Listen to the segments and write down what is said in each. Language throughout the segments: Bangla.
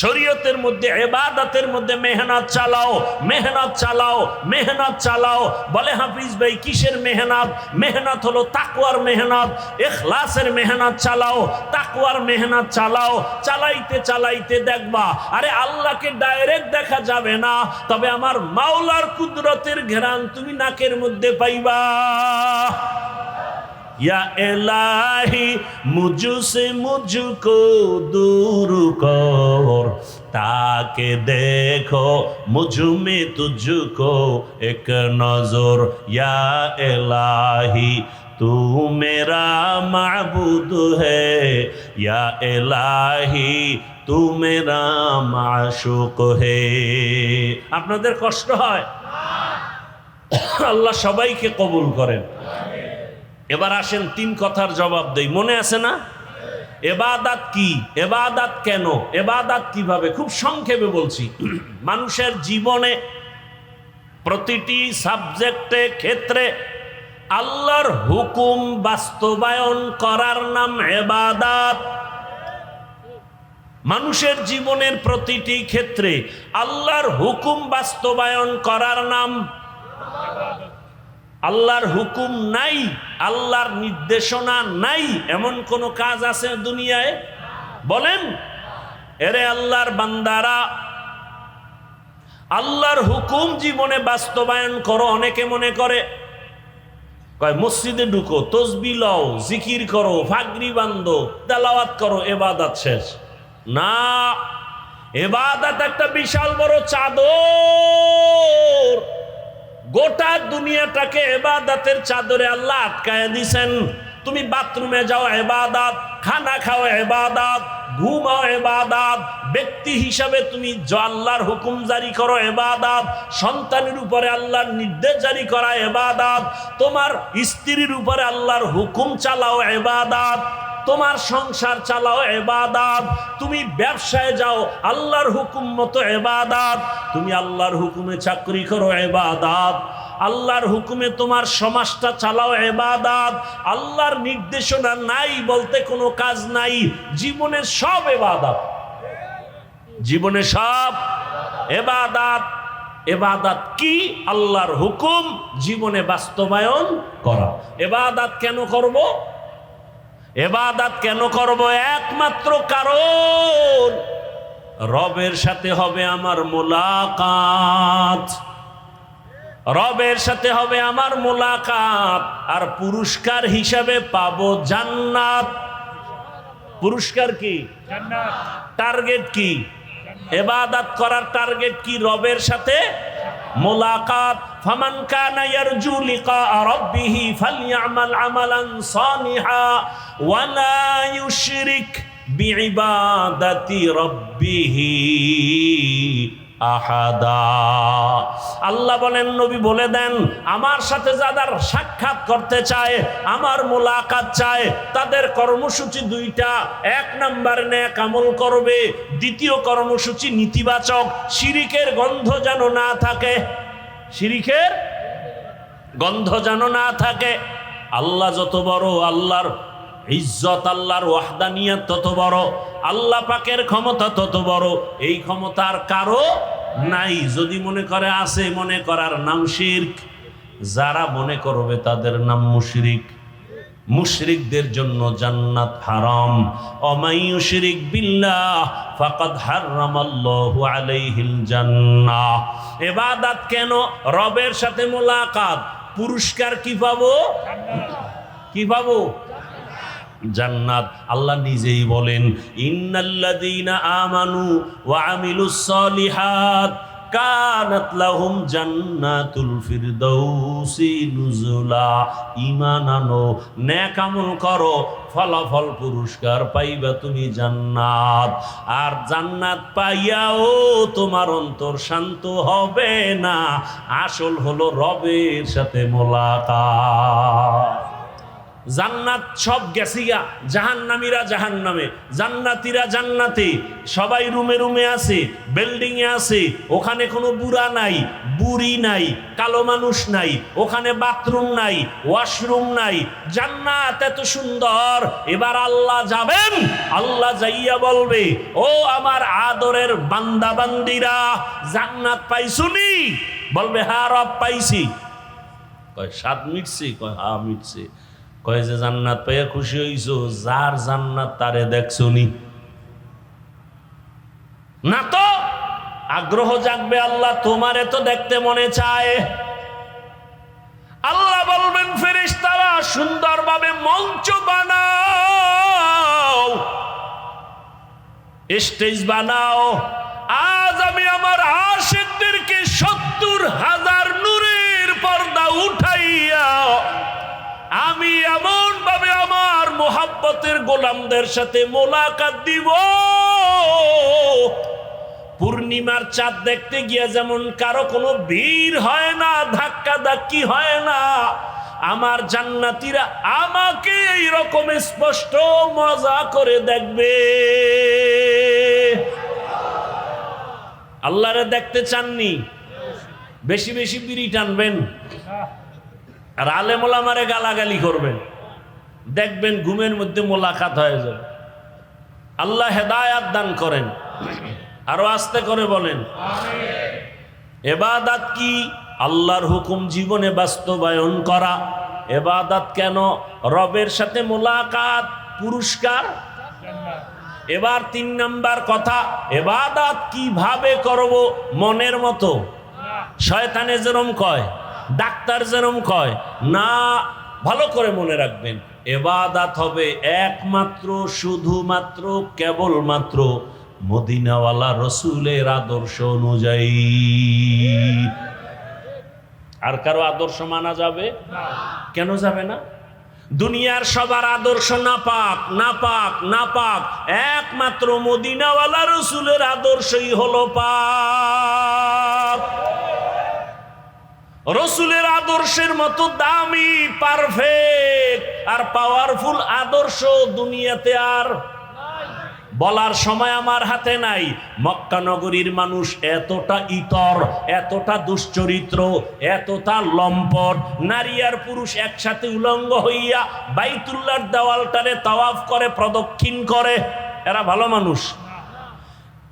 শরীয়তের মধ্যে এবাদাতের মধ্যে মেহনত চালাও মেহনত চালাও মেহনত চালাও। বলে হাফিজ ভাই, কিসের মেহনত? মেহনত হলো তাকুয়ার মেহনত। এখলাসের মেহনত চালাও তাকুয়ার মেহনত চালাও। চালাইতে চালাইতে দেখবা, আরে আল্লাহকে ডাইরেক্ট দেখা যাবে না। তবে আমার মাওলার কুদরতের ঘেরান তুমি নাকের মধ্যে পাইবা। या इलाही मुझसे मुझको दूर कर ताके देखो मुझ में तुझको एक नजर या इलाही तू मेरा माबूद है या इलाही तू मेरा माशुक है আপনাদের কষ্ট হয় আল্লাহ সবাইকে কবুল করেন এবার আসেন তিন কথার জবাব দেই। মনে আছে না? এবাদাত কি? এবাদাত কেন? এবাদাত কীভাবে? খুব সংক্ষেপে বলছি। মানুষের জীবনে প্রতিটি সাবজেক্টে ক্ষেত্রে আল্লাহর হুকুম বাস্তবায়ন করার নাম এবাদাত। মানুষের জীবনের প্রতিটি ক্ষেত্রে আল্লাহর হুকুম বাস্তবায়ন করার নাম আল্লাহর হুকুম নাই, আল্লাহর নির্দেশনা নাই, এমন কোন কাজ আছে দুনিয়ায়? বলেন। এরে আল্লাহর বান্দারা, আল্লাহর হুকুম জীবনে বাস্তবায়ন করো, অনেকে মনে করে। কয়, মসজিদে ঢুকো, তসবি লও, জিকির করো, ফাগরি বান্ধো, তেলাওয়াত করো, এবাদাত শেষ। না, এবাদাত একটা বিশাল বড় চাদর। গোটা দুনিয়াটাকে এবাদাতের চাদরে আল্লাহ আটকায় দিছেন। তুমি বাথরুমে যাও এবাদাত, খানা খাও এবাদাত, ঘুমাও এবাদাত, ব্যক্তি হিসাবে তুমি আল্লাহর হুকুম জারি করো এবাদাত, সন্তানের উপরে আল্লাহর নির্দেশ জারি করা এবাদাত, তোমার স্ত্রীর উপরে আল্লাহর হুকুম চালাও এবাদাত। তোমার সংসার চালাও এবাদাত। তুমি ব্যবসায় যাও, আল্লাহর হুকুম মতো এবাদাত। তুমি আল্লাহর হুকুমে চাকরি করো এবাদাত। আল্লাহর হুকুমে তোমার সমাজটা চালাও এবাদাত। আল্লাহর নির্দেশনা নাই বলতে কোনো কাজ নাই। জীবনে সব এবাদাত। জীবনে সব এবাদাত। এবাদাত কি? আল্লাহর হুকুম জীবনে বাস্তবায়ন করা। এবাদাত কেন করব? এবাদাত কেন করব? একমাত্র কারণ রবের সাথে হবে আমার মোলাকাত। রবের সাথে হবে আমার মোলাকাত। আর পুরস্কার হিসাবে পাব জান্নাত। পুরস্কার কি? টার্গেট কি? এবাদাত করার টার্গেট কি? রবের সাথে মোলাকাত। ফামান কানা ইয়ারজু লিকা রাব্বিহি ফালইআমাল আমালান সালিহা ওয়ালা ইউশরিক বিইবাদাতি রাব্বিহি আহাদা। আল্লাহ বলেন, নবী বলে দেন, আমার সাথে যাদের সাক্ষাৎ করতে চায়, আমার মোলাকাত চায়, তাদের কর্মসূচি দুইটা, এক নাম্বার ন্যাক আমল করবে, দ্বিতীয় কর্মসূচি নেতিবাচক, শিরিকের গন্ধ যেন না থাকে শিরিকের গন্ধ যেন না থাকে। আল্লাহ যত বড়, আল্লাহর ইজ্জত, আল্লাহর ওয়াহদানিয়াত তত বড়, আল্লাহ পাকের ক্ষমতা তত বড়। এই ক্ষমতার কারও নাই। যদি মনে করে আছে, মনে করার নাম শির্ক। যারা মনে করবে তাদের নাম মুশরিক। মুশরিকদের জন্য জান্নাত হারাম। অমাইয়ুশরিক বিল্লাহ, ফাকাদ হারামাল্লাহু আলাইহিল জান্নাহ। ইবাদত কেন? রবের সাথে মোলাকাত। পুরস্কার কি পাবো? কি পাবো? জান্নাত। আল্লাহ নিজেই বলেন, ইন্নাল্লাযীনা আমানু ওয়া আমিলুস সলিহাত। কানাত লাহুম জান্নাতুল ফিরদাউসি নুজুলা। ঈমান আনো করো, ফলাফল পুরস্কার পাইবা তুমি জান্নাত। আর জান্নাত পাইয়াও তোমার অন্তর শান্ত হবে না। আসল হলো রবের সাথে মোলাকাত। জান্নাত সব গেছিগা, জাহান্নামীরা জাহান্নামে। জান্নাতীরা জান্নাতি, সবাই রুমে রুমে আছে বিল্ডিং এ আছে, ওখানে কোনো বুড়া নাই, বুড়ি নাই, কালো মানুষ নাই, ওখানে বাথরুম নাই ওয়াশরুম নাই। জান্নাত এত সুন্দর, এবার আল্লাহ যাবেন, আল্লাহ যাইয়া বলবে, ও আমার আদরের বান্দা বান্দিরা জান্নাত পাইছুনি বলবে হ্যাঁ রব পাইছি। কয় সাত মিটছি? কয় হা মিটছে। কয় যে জান্নাত পাইয়া খুশি হইছো, যার জান্নাত তারে দেখছনি। না তো, আগ্রহ জাগবে আল্লাহ, তোমারে তো দেখতে মনে চায়। আল্লাহ বলবেন, ফেরেশতারা সুন্দরভাবে মঞ্চ বানাও। স্টেজ বানাও। আজ আমি আমার আশেকদেরকে সত্তর হাজার আমি এমন ভাবে আমার মোহাব্বতের গোলামদের সাথে মোলাকাত দিব। পূর্ণিমার চাঁদ দেখতে গিয়ে যেমন কারও কোনো ভিড় হয় না ধাক্কা ধাক্কি হয় না, আমার জান্নাতিরা আমাকে এই রকম স্পষ্ট মজা করে দেখবে। আল্লাহরে দেখতে চাননি? বেশি বেশি বিড়ি টানবেন? আর আলেমোলামারে গালাগালি করবেন। দেখবেন ঘুমের মধ্যে মোলাকাত হয়ে যাবে। আল্লাহ হেদায়াত দান করেন। আরও আস্তে করে বলেন, এবাদাত কি? আল্লাহর হুকুম জীবনে বাস্তবায়ন করা। এবাদাত কেন? রবের সাথে মোলাকাত, পুরস্কার। এবার তিন নাম্বার কথা, এবাদাত কীভাবে করব? মনের মতো। শয়তানে যেরম কয়। ডাক্তার যেরম কয়, না, ভালো করে মনে রাখবেন, এবাদাত হবে একমাত্র, শুধুমাত্র, কেবলমাত্র মদিনাওয়ালা রসুলের আদর্শ অনুযায়ী। আর কারও আদর্শ মানা যাবে? কেন যাবে না? দুনিয়ার সবার আদর্শ না পাক না পাক না পাক একমাত্র মদিনাওয়ালা রসুলের আদর্শই হলো পাক। রসুলের আদর্শের মতো দামি পারফেক্ট আর পাওয়ারফুল আদর্শ দুনিয়াতে আর বলার সময় আমার হাতে নাই। মক্কা নগরীর মানুষ এতটা ইতর, এতটা দুশ্চরিত্র, এতটা লম্পট, নারী আর পুরুষ একসাথে উলঙ্গ হইয়া বাইতুল্লার দেওয়ালটারে তাওয়াফ করে, প্রদক্ষিণ করে। এরা ভালো মানুষ।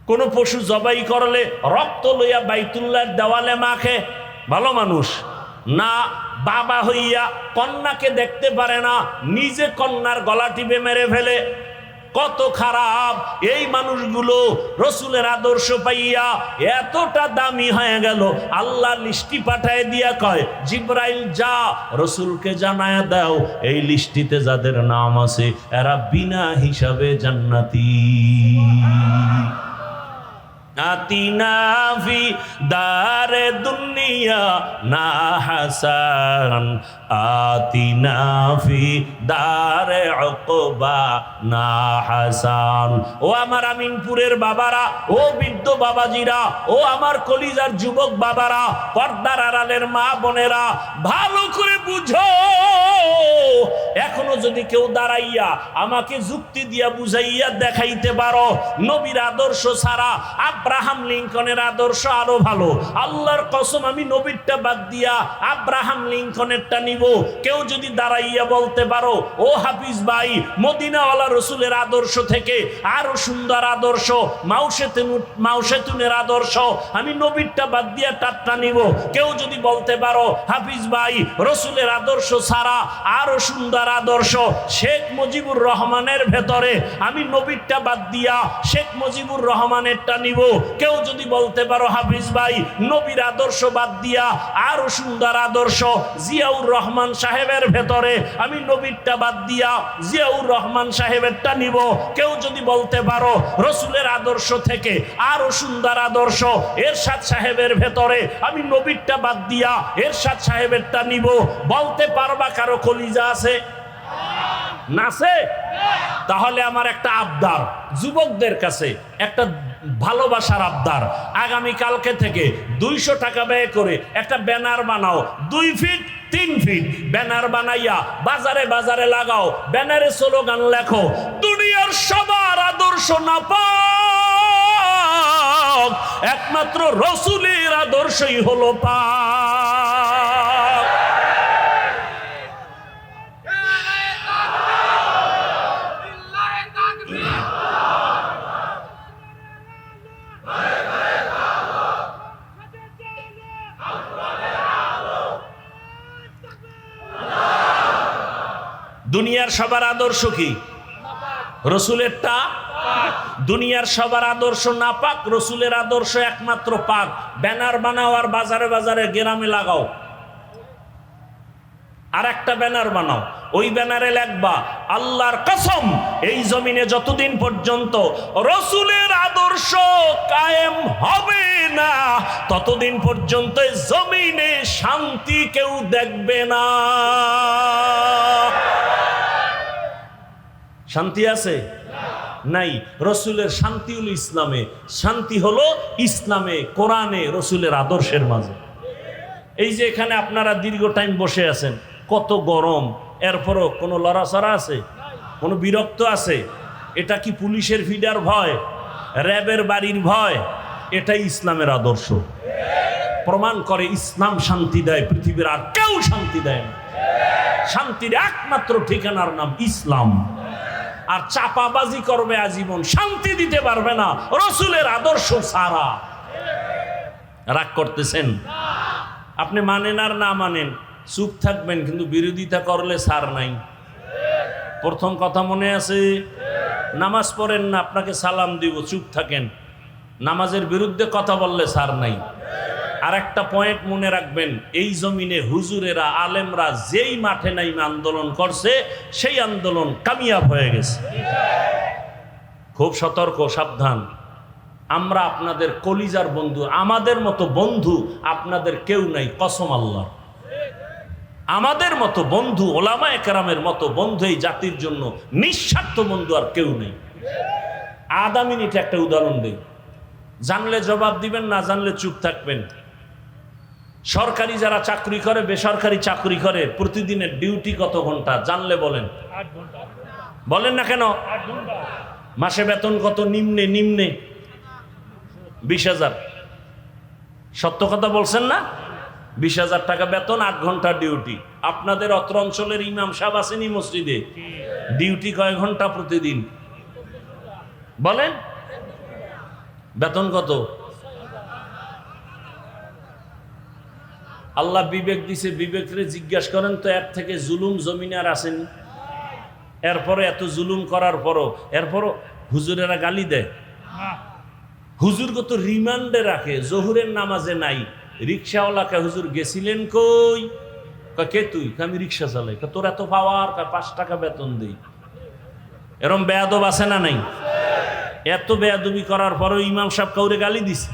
কোনো পশু জবাই করলে রক্ত লইয়া বাইতুল্লার দেওয়ালে মাখে। ভালো মানুষ। না বাবা হইয়া কন্যাকে দেখতে পারে না, নিজে কন্যার গলা টিপে মেরে ফেলে। কত খারাপ, এই মানুষগুলো রসুলের আদর্শ পাইয়া এতটা দামি হয়ে গেল। আল্লাহ লিস্টি পাঠায় দিয়া কয়, জিব্রাইল, যা, রসুলকে জানায় দাও, এই লিস্টিতে যাদের নাম আছে, এরা বিনা হিসাবে জান্নাতি। আতিনা ফি দারে দুনিয়া, না হাসান। আতিনা ফি দারে উকবা না হাসান। ও আমার আমিনপুরের বাবারা, ও বৃদ্ধ বাবাজিরা, ও আমার কলিজার যুবক বাবারা, পর্দার আড়ালের মা বোনেরা, ভালো করে বুঝো। এখনও যদি কেউ দাঁড়াইয়া আমাকে যুক্তি দিয়া বুঝাইয়া দেখাইতে পারো, নবীর আদর্শ ছাড়া আব্রাহাম লিঙ্কনের আদর্শ আরও ভালো। আল্লাহর কসম, আমি নবীরটা বাদ দিয়া আব্রাহাম লিঙ্কনেরটা নিব। কেউ যদি দাঁড়াইয়া বলতে পারো, ও হাফিজ ভাই, মদিনাওয়ালা রসুলের আদর্শ থেকে আরও সুন্দর আদর্শ মাউসেতুন মাউসেতুনের আদর্শ, আমি নবীরটা বাদ দিয়া টাটটা নিব। কেউ যদি বলতে পারো, হাফিজ ভাই, রসুলের আদর্শ ছাড়া আরও সুন্দর আদর্শ শেখ মুজিবুর রহমানের ভেতরে। আমি নবীরটা বাদ দিয়া শেখ মুজিবুর রহমানেরটা নিব। কেউ যদি বলতে পারো, হাফিজ ভাই, নবীর আদর্শ বাদ দিয়া আরও সুন্দর আদর্শ জিয়াউর রহমান সাহেবের ভেতরে। আমি নবীরটা বাদ দিয়া জিয়াউর রহমান সাহেবেরটা নিব। কেউ যদি বলতে পারো, রসুলের আদর্শ থেকে আরও সুন্দর আদর্শ এরশাদ সাহেবের ভেতরে। আমি নবীরটা বাদ দিয়া এরশাদ সাহেবেরটা নিব। বলতে পারবা কারও কলিজা আছে? নাসে তাহলে আমার একটা আবদার। যুবকদের কাছে একটা ভালোবাসার আবদার। আগামী কালকে থেকে দুইশো টাকা ব্যয় করে একটা ব্যানার বানাও। দুই ফিট, তিন ফিট। ব্যানার বানাইয়া বাজারে বাজারে লাগাও। ব্যানারে স্লোগান লেখো, দুনিয়ার সবার আদর্শ না পাক একমাত্র রসুলের আদর্শই হলো পাক। দুনিয়ার সবার আদর্শ কি? রসুলেরটা দুনিয়ার সবার আদর্শ না পাক রসুলের আদর্শ একমাত্র পাক। ব্যানার বানাও আর বাজারে বাজারে গ্রামে লাগাও। আর একটা ব্যানার বানাও। ওই ব্যানারে লেখবা, আল্লাহর কসম, এই জমিনে যতদিন পর্যন্ত রসুলের আদর্শ কায়েম হবে না, ততদিন পর্যন্ত জমিনে শান্তি কেউ দেখবে না। শান্তি আছে? নাই। রসুলের শান্তি হলো ইসলামে। শান্তি হলো ইসলামে, কোরআনে, রসুলের আদর্শের মাঝে। এই যে এখানে আপনারা দীর্ঘ টাইম বসে আছেন, কত গরম। এরপরও কোনো লড়াচড়া আছে? কোনো বিরক্ত আছে? এটা কি পুলিশের ফিডার ভয়? র্যাবের বাড়ির ভয়? এটাই ইসলামের আদর্শ। প্রমাণ করে ইসলাম শান্তি দেয়, পৃথিবীর আর কেউ শান্তি দেয় না। শান্তির একমাত্র ঠিকানার নাম ইসলাম। আর চাপাবাজি করবে আজীবন, শান্তি দিতে পারবে না, রসুলের আদর্শ সারা। রাগ করতেছেন? আপনি মানেন আর না মানেন, চুপ থাকবেন, কিন্তু বিরোধিতা করলে সার নাই। প্রথম কথা মনে আছে, নামাজ পড়েন না, আপনাকে সালাম দিব, চুপ থাকেন। নামাজের বিরুদ্ধে কথা বললে সার নাই। আর একটা পয়েন্ট মনে রাখবেন, এই জমিনে হুজুরেরা, আলেমরা যেই মাঠে নাই আন্দোলন করছে, সেই আন্দোলন কামিয়াব হয়ে গেছে। খুব সতর্ক, সাবধান। আমরা আপনাদের কলিজার বন্ধু, আমাদের মতো বন্ধু আপনাদের কেউ নাই, কসম আল্লাহ। আমাদের মতো বন্ধু, ওলামা একরামের মতো বন্ধু এই জাতির জন্য নিঃস্বার্থ বন্ধু আর কেউ নেই। আধা মিনিট একটা উদাহরণ দেই। জানলে জবাব দিবেন, না জানলে চুপ থাকবেন। সরকারি যারা চাকরি করে বেসরকারি চাকরি করে প্রতিদিনের ডিউটি কত ঘণ্টা? জানলে বলেন। বলেন না কেন? মাসে বেতন কত? নিম্নে নিম্নে। বিশ হাজার। সত্য কথা বলছেন না? বিশ হাজার টাকা বেতন আট ঘণ্টা ডিউটি। আপনাদের অত্র অঞ্চলের ইমাম সাহেব আসেনি মসজিদে। ডিউটি কয় ঘণ্টা প্রতিদিন? বলেন। বেতন কত? আল্লাহ বিবেক দিছে, বিবেকরে জিজ্ঞাসা করেন, তো এর থেকে জুলুম জমিনে আর আসেনি? এরপরে এত জুলুম করার পরও, এরপরও হুজুরেরা গালি দেয়। হুজুর কত রিমান্ডে রাখে, জহুরের নামাজে নাই। রিক্সাওয়ালাকে হুজুর গেছিলেন কই? কে তুই? আমি রিক্সা চালাই। তোর এত পাওয়ার? পাঁচ টাকা বেতন দেই। এরম বেয়াদব আছে না নাই? এত বেয়াদবি করার পরেও ইমাম সাহেব কাউরে গালি দিছে।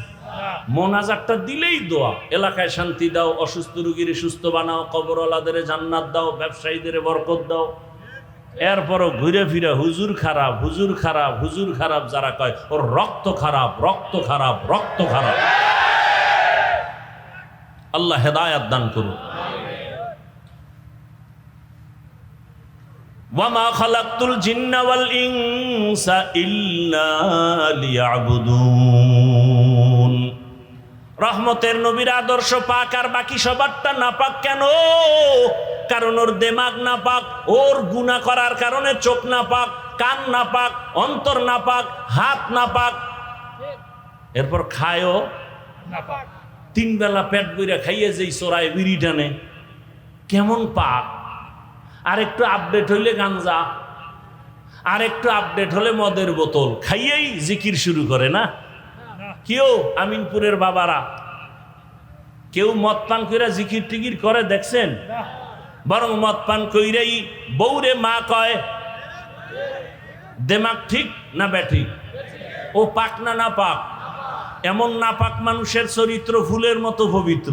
মোনাজারটা দিলেই দোয়া। এলাকায় শান্তি দাও, অসুস্থ রুগীর সুস্থ বানাও, কবরওয়ালাদের জান্নাত দাও, ব্যবসায়ীদের বরকত দাও। এরপরও ঘুরে ফিরে হুজুর খারাপ হুজুর খারাপ হুজুর খারাপ যারা কয়, ওর রক্ত খারাপ রক্ত খারাপ রক্ত খারাপ। আল্লাহ হেদায়াত দান করুন ওয়ামা খালাকতুল জিন্না ওয়াল ইনসা ইল্লা লিয়াবুদুন। রহমতের নবীর আদর্শ পাক আর বাকি সবারটা না পাক কেন? কারণ ওর দেমাগ না পাক ওর গুণা করার কারণে চোখ না পাক কান না পাক অন্তর না পাক হাত না পাক এরপর খায়ও তিন বেলা পেট বইরা খাইয়ে যেই চোরায় বিড়ি টানে কেমন পাক? আর একটু আপডেট হইলে গাঞ্জা। আর একটু আপডেট হলে মদের বোতল। খাইয়েই জিকির শুরু করে না? কেউ আমিনপুরের বাবারা। কেউ মদ পান কইরা জিকির টিকির করে, দেখছেন? বরং মদ পান কইরাই বৌরে মা কয় দেমাগ ঠিক না ব্যাঠিক ও পাক না না পাক এমন না পাক মানুষের চরিত্র ফুলের মতো পবিত্র।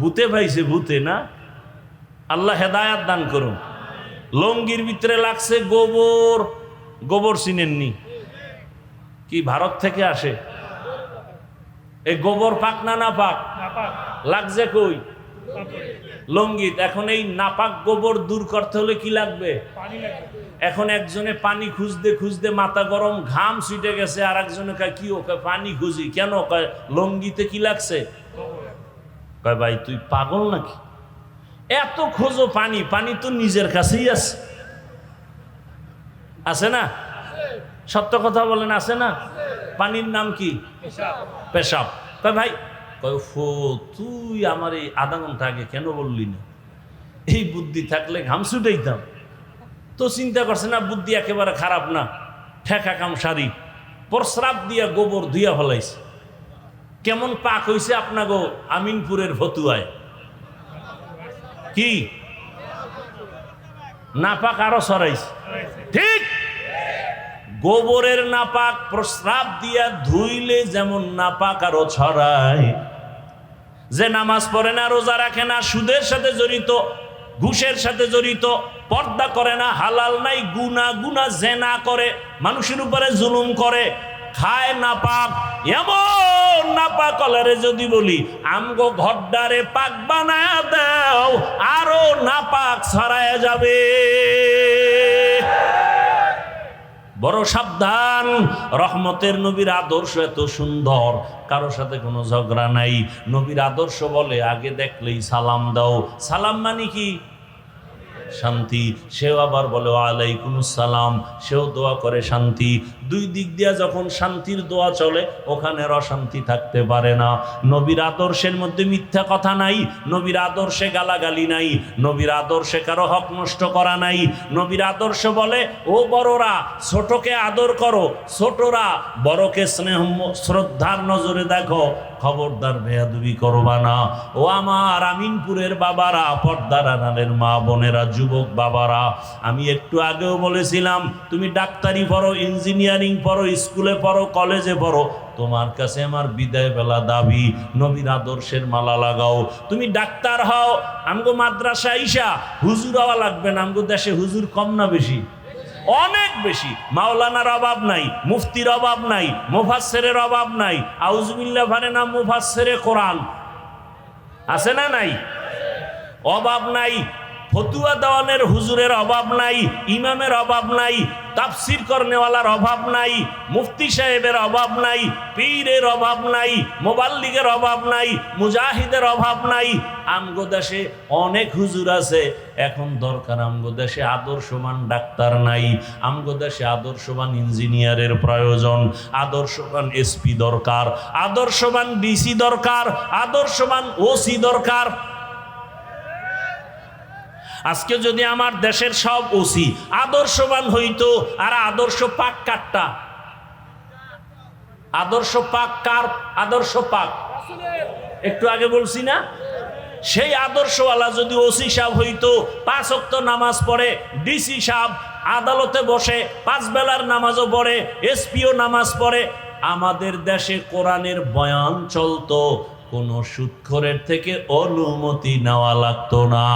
ভূতে ভাইছে ভূতে না? আল্লাহ হেদায়াত দান করুন। লঙ্গির ভিতরে লাগছে গোবর। গোবর চিনেননি। কি ভারত থেকে আসে? এই গোবর পাক না না পাক? লাগছে কই? লঙ্গিত। এখন এই নাপাক গোবর দূর করতে হলে কি লাগবে? এখন একজনে পানি খুঁজতে খুঁজতে মাথা গরম, ঘাম ছুটে গেছে আর একজনে কি ওকে পানি খুঁজি? কেন? কয়, লঙ্গিতে কি লাগছে? কয়, ভাই, তুই পাগল নাকি? এত খোঁজো পানি পানি তো নিজের কাছেই আছে। আছে না? সত্য কথা বলেন, আছে না? পানির নাম কি? পেশাব। কয় ভাই, কয় তুই আমার এই আধা ঘণ্টা কেন বললি না? এই বুদ্ধি থাকলে ঘাম ছুটাইতাম। তো চিন্তা করছে না, বুদ্ধি একেবারে খারাপ না। ঠেকা কাম সারি। প্রস্রাব দিয়া গোবর ধুইয়া ফলাইছে। কেমন পাক হইছে আপনাগো আমিনপুরের ভতুয়ায় কি? নাপাক আরও সরাইছে। ঠিক? গোবরের নাপাক প্রস্রাব দিয়া ধুইলে যেমন নাপাক আরও ছড়ায়। যে নামাজ পড়ে না, রোজা রাখে না, সুদের সাথে জড়িত, ঘুষের সাথে জড়িত, পর্দা করে না, হালাল নাই গুনা গুনা জেনা করে, মানুষের উপরে জুলুম করে, খায় না নাপাক এমন নাপাক কলারে যদি বলি, আমগো ঘরডারে পাক বানা দাও, আরও নাপাক ছড়ায় যাবে। বড় সাবধান, রহমতের নবীর আদর্শ এত সুন্দর কারোর সাথে কোনো ঝগড়া নাই। নবীর আদর্শ বলে, আগে দেখলেই সালাম দাও। সালাম মানে কি? শান্তি। সেও আবার বলে আলাইকুম সালাম। সেও দোয়া করে শান্তি। দুই দিক দিয়া যখন শান্তির দোয়া চলে, ওখানে অশান্তি থাকতে পারে না। নবীর আদর্শের মধ্যে মিথ্যা কথা নাই, নবীর আদর্শে গালাগালি নাই, নবীর আদর্শে কারও হক নষ্ট করা নাই। নবীর আদর্শ বলে, ও বড়রা, ছোটকে আদর করো, ছোটরা, বড়কে স্নেহ, শ্রদ্ধার নজরে দেখো। খবরদার বেয়াদবি করবা না। ও আমার আমিনপুরের বাবারা, পর্দার আনালের মা বোনেরা, যুবক বাবারা, আমি একটু আগেও বলেছিলাম, তুমি ডাক্তারি পড়ো, ইঞ্জিনিয়ারিং পড়ো, স্কুলে পড়ো, কলেজে পড়ো, তোমার কাছে আমার বিদায় বেলা দাবি, নবীর আদর্শের মালা লাগাও। তুমি ডাক্তার হও, আমগো মাদ্রাসা ইসা হুজুর হওয়া লাগবে না, আমগো দেশে হুজুর কম না বেশি। অনেক বেশি। মাওলানার অভাব নাই, মুফতির অভাব নাই মুফাসেরের অভাব নাই। আউজবিল্লা ভারে না মুফাসের কোরআন। আছে না নাই? অভাব নাই। ফতুয়া দেওয়ানের হুজুরের অভাব নাই, ইমামের অভাব নাই, তাফসির করনেওয়ালার অভাব নাই, মুফতি সাহেবের অভাব নাই, পীরের অভাব নাই মোবাল্লিগের অভাব নাই, মুজাহিদের অভাব নাই। আমগো দেশে অনেক হুজুর আছে, এখন দরকার আমগো দেশে আদর্শবান ডাক্তার নাই, আমগো দেশে আদর্শবান ইঞ্জিনিয়ারের প্রয়োজন, আদর্শমান এসপি দরকার, আদর্শমান ডিসি দরকার আদর্শবান ওসি দরকার। আজকে যদি আমার দেশের সব ওসি আদর্শবান হইতো আর আদর্শ পাক কাটটা আদর্শ পাক কার? আদর্শ পাক। একটু আগে বলছি না? সেই আদর্শওয়ালা যদি ওসি সাহেব হইতো, পাঁচ অক্ত নামাজ পড়ে, ডিসি সাহেব আদালতে বসে, পাঁচ বেলার নামাজও পড়ে, এসপিও নামাজ পড়ে, আমাদের দেশে কোরআনের বয়ান চলতো। কোনো সুৎখরের থেকে অনুমতি নেওয়া লাগতো না।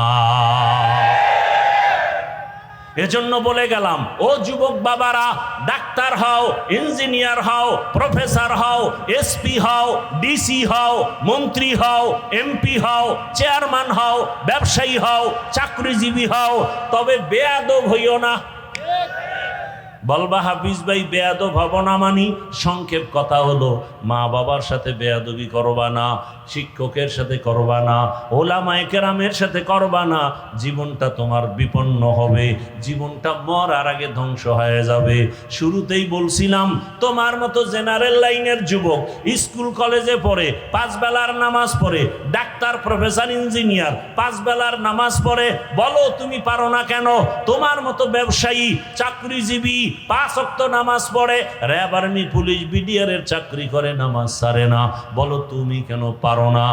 এজন্য বলে গেলাম, ও যুবক বাবারা, ডাক্তার হও, ইঞ্জিনিয়ার হও, প্রফেসর হও, এসপি হও, ডিসি হও, মন্ত্রী হও, এমপি হও, চেয়ারম্যান হও, ব্যবসায়ী হও, চাকরিজীবী হও, তবে বেয়াদব হইও না। বলবা হাফিজ ভাই, বেয়াদব হব না মানি। সংক্ষেপ কথা হলো মা বাবার সাথে বেয়াদবি করবা না। শিক্ষকের সাথে করবা না, ওলামায়ে কেরামের সাথে করবা না, জীবনটা তোমার বিপন্ন হবে, জীবনটা মরার আগে ধ্বংস হয়ে যাবে। শুরুতেই বলছিলাম, তোমার মতো জেনারেল লাইনের যুবক স্কুল কলেজে পড়ে, পাঁচ বেলার নামাজ পড়ে, ডাক্তার, প্রফেসর, ইঞ্জিনিয়ার, পাঁচ বেলার নামাজ পড়ে, বলো তুমি পারো না কেন? তোমার মতো ব্যবসায়ী, চাকরিজীবী, পাঁচ অক্ত নামাজ পড়ে, র্যাব আর্মি, পুলিশ বিডিআর এর চাকরি করে, নামাজ সারে না। বলো তুমি কেন পারো না।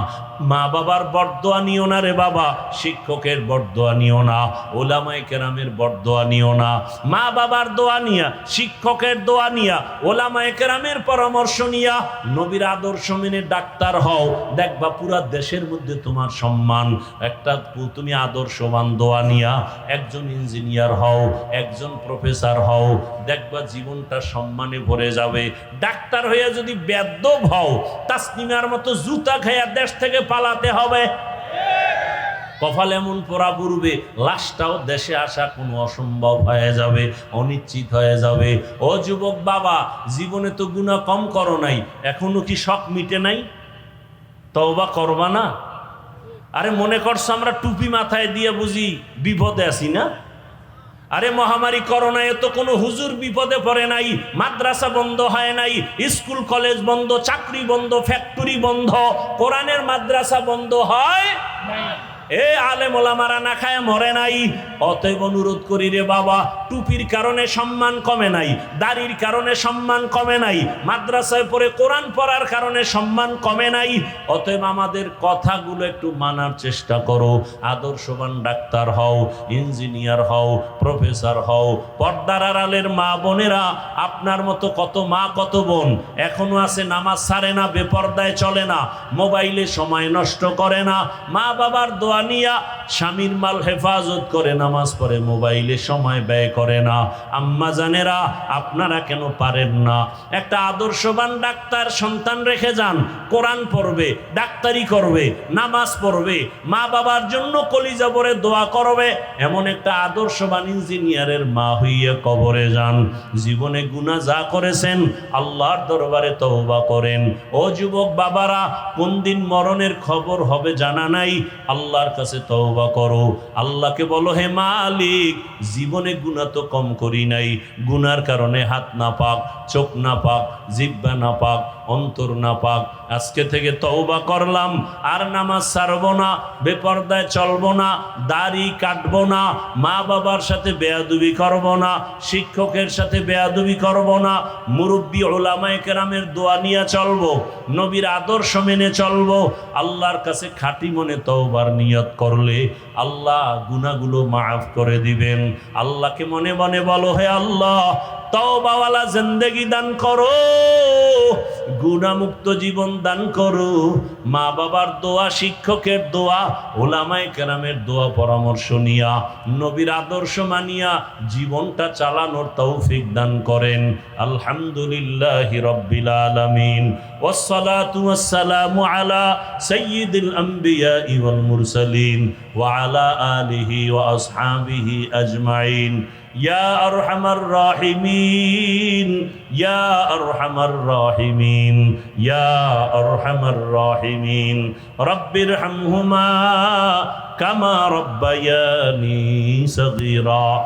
মা বাবার বরদোয়া নিও না রে বাবা, শিক্ষকের বরদোয়া নিও না ওলামাই কেরামের বরদোয়া নিও না। মা বাবার দোয়া নিয়া, শিক্ষকের দোয়া নিয়া ওলামাই কেরামের পরামর্শ নিয়া নবীর আদর্শ মেনে ডাক্তার হও। দেখবা পুরা দেশের মধ্যে তোমার সম্মান। একটা তুমি আদর্শবান দোয়া নিয়া একজন ইঞ্জিনিয়ার হও, একজন প্রফেসর হও দেখবা জীবনটা সম্মানে ভরে যাবে। ডাক্তার হইয়া যদি বেদ্যব হও, তাসনিমার মতো জুতা খাইয়া দেশ থেকে পালাতে হবে। কপাল এমন পোড়া পূর্বে লাশটাও দেশে আসা কোনো অসম্ভব হয়ে যাবে, অনিশ্চিত হয়ে যাবে। ও যুবক বাবা, জীবনে তো গুণা কম করো নাই, এখনও কি শখ মিটে নাই? তওবা করবা না? আরে মনে করছ আমরা টুপি মাথায় দিয়ে বুঝি বিপদে আছি না? আরে মহামারী করোনায় তো কোনো হুজুর বিপদে পড়ে নাই, মাদ্রাসা বন্ধ হয় নাই, স্কুল, কলেজ বন্ধ, চাকরি বন্ধ, ফ্যাক্টরি বন্ধ, কোরআনের মাদ্রাসা বন্ধ হয় এ আলে মোলামারা না খায় মরে নাই। অতএব অনুরোধ করি রে বাবা, টুপির কারণে সম্মান কমে নাই, দাড়ির কারণে সম্মান কমে নাই, মাদ্রাসায় পড়ে কোরআন পড়ার কারণে সম্মান কমে নাই। অতএব আমাদের কথাগুলো একটু মানার চেষ্টা করো। আদর্শবান ডাক্তার হও, ইঞ্জিনিয়ার হও, প্রফেসর হও, পর্দার আড়ালের মা বোনেরা, আপনার মতো কত মা, কত বোন, এখনও আছে নামাজ সারে না, বেপর্দায় চলে না, মোবাইলে সময় নষ্ট করে না মা বাবার দোয়া নিয়া স্বামীর মাল হেফাজত করে নামাজ পড়ে, মোবাইলে সময় ব্যয় করে না। আম্মা জানেরা, আপনারা কেন পারেন না? একটা আদর্শবান ডাক্তার সন্তান রেখে যান, কোরআন পড়বে, ডাক্তারি করবে, নামাজ পড়বে, মা বাবার জন্য কলিজা পরে দোয়া করবে। এমন একটা আদর্শবান ইঞ্জিনিয়ারের মা হইয়া কবরে যান। জীবনে গুণা যা করেছেন, আল্লাহর দরবারে তওবা করেন। ও যুবক বাবারা কোন দিন মরণের খবর হবে জানা নাই? আল্লাহর কাছে তওবা করো। আল্লাহকে বলো, হে মালিক, জীবনে গুণা তো কম করি নাই। গুনার কারণে হাত না পাক চোখ না পাক জিব্বা না পাক অন্তর না পাক আজকে থেকে তওবা করলাম, আর নামাজ ছাড়ব না, বেপর্দায় চলবো না, দাড়ি কাটবো না মা বাবার সাথে বেয়াদুবি করব না, শিক্ষকের সাথে বেয়াদুবি করব না, মুরব্বী ওলামায় কেরামের দোয়া নিয়ে চলবো, নবীর আদর্শ মেনে চলবো, আল্লাহর কাছে খাঁটি মনে তওবার নিয়ত করলে আল্লাহ গুনাহগুলো মাফ করে দিবেন। আল্লাহকে মনে মনে বলো, হে আল্লাহ, তওবাওয়ালা জিন্দেগি দান করো। গুণামুক্ত জীবন দান করো। মা বাবার দোয়া, শিক্ষকের দোয়া, ওলামায় কেরামের দোয়া, পরামর্শ নিয়া, নবীর আদর্শ মানিয়া জীবনটা চালানোর তৌফিক দান করেন। আলহামদুলিল্লাহ রব্বিল আলমিন। ওসালাতাম আলা সঈদুল ওয়ালা আলিহি ওয়া আসহাবিহি আজমাইন। ইয়া আরহামার রাহিমিন ইয়া আরহামার রাহিমিন ইয়া আরহামার রাহিমিন রব্বির হামহুমা কামা রব্বায়ানি সগীরা